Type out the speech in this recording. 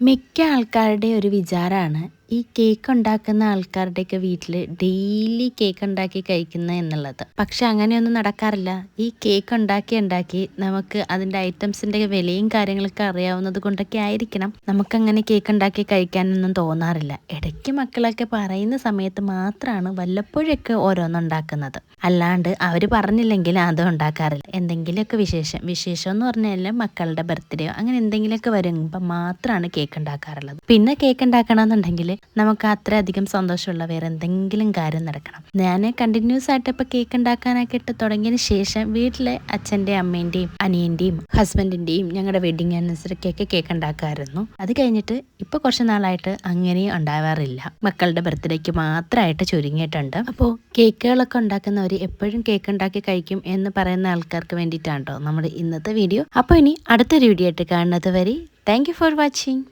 മിക്ക ആൾക്കാരുടെ ഒരു വിചാരമാണ് ഈ കേക്ക് ഉണ്ടാക്കുന്ന ആൾക്കാരുടെയൊക്കെ വീട്ടിൽ ഡെയിലി കേക്ക് ഉണ്ടാക്കി കഴിക്കുന്ന എന്നുള്ളത്. പക്ഷെ അങ്ങനെയൊന്നും നടക്കാറില്ല. ഈ കേക്ക് ഉണ്ടാക്കി ഉണ്ടാക്കി നമുക്ക് അതിന്റെ ഐറ്റംസിന്റെ വിലയും കാര്യങ്ങളൊക്കെ അറിയാവുന്നത് കൊണ്ടൊക്കെ ആയിരിക്കണം നമുക്കങ്ങനെ കേക്ക് ഉണ്ടാക്കി കഴിക്കാനൊന്നും തോന്നാറില്ല. ഇടയ്ക്ക് മക്കളൊക്കെ പറയുന്ന സമയത്ത് മാത്രമാണ് വല്ലപ്പോഴൊക്കെ ഓരോന്നുണ്ടാക്കുന്നത് അല്ലാണ്ട് അവർ പറഞ്ഞില്ലെങ്കിൽ അതും ഉണ്ടാക്കാറില്ല. എന്തെങ്കിലുമൊക്കെ വിശേഷം. വിശേഷം എന്ന് പറഞ്ഞാൽ മക്കളുടെ ബർത്ത്ഡേയോ അങ്ങനെ എന്തെങ്കിലുമൊക്കെ വരുമ്പോൾ മാത്രമാണ് കേക്ക് ഉണ്ടാക്കാറുള്ളത്. പിന്നെ കേക്ക് ഉണ്ടാക്കണമെന്നുണ്ടെങ്കിൽ നമുക്ക് അത്രയധികം സന്തോഷമുള്ള വേറെ എന്തെങ്കിലും കാര്യം നടക്കണം. ഞാൻ കണ്ടിന്യൂസ് ആയിട്ട് ഇപ്പൊ കേക്ക് ഉണ്ടാക്കാനൊക്കെ ഇട്ട് തുടങ്ങിയതിന് ശേഷം വീട്ടിലെ അച്ഛന്റെ അമ്മേന്റെയും അനിയന്റെയും ഹസ്ബൻഡിന്റെയും ഞങ്ങളുടെ വെഡിങ് ആനിവേഴ്സറിക്കൊക്കെ കേക്ക് ഉണ്ടാക്കാമായിരുന്നു. അത് കഴിഞ്ഞിട്ട് ഇപ്പൊ കുറച്ച് നാളായിട്ട് അങ്ങനെയും ഉണ്ടാവാറില്ല. മക്കളുടെ ബർത്ത്ഡേക്ക് മാത്രമായിട്ട് ചുരുങ്ങിയിട്ടുണ്ട്. അപ്പോൾ കേക്കുകളൊക്കെ ഉണ്ടാക്കുന്നവർ എപ്പോഴും കേക്ക് ഉണ്ടാക്കി കഴിക്കും എന്ന് പറയുന്ന ആൾക്കാർക്ക് വേണ്ടിയിട്ടാണ് കേട്ടോ നമ്മുടെ ഇന്നത്തെ വീഡിയോ അപ്പോൾ ഇനി അടുത്തൊരു വീഡിയോ ആയിട്ട് കാണുന്നത് വരെ താങ്ക് ഫോർ വാച്ചിങ്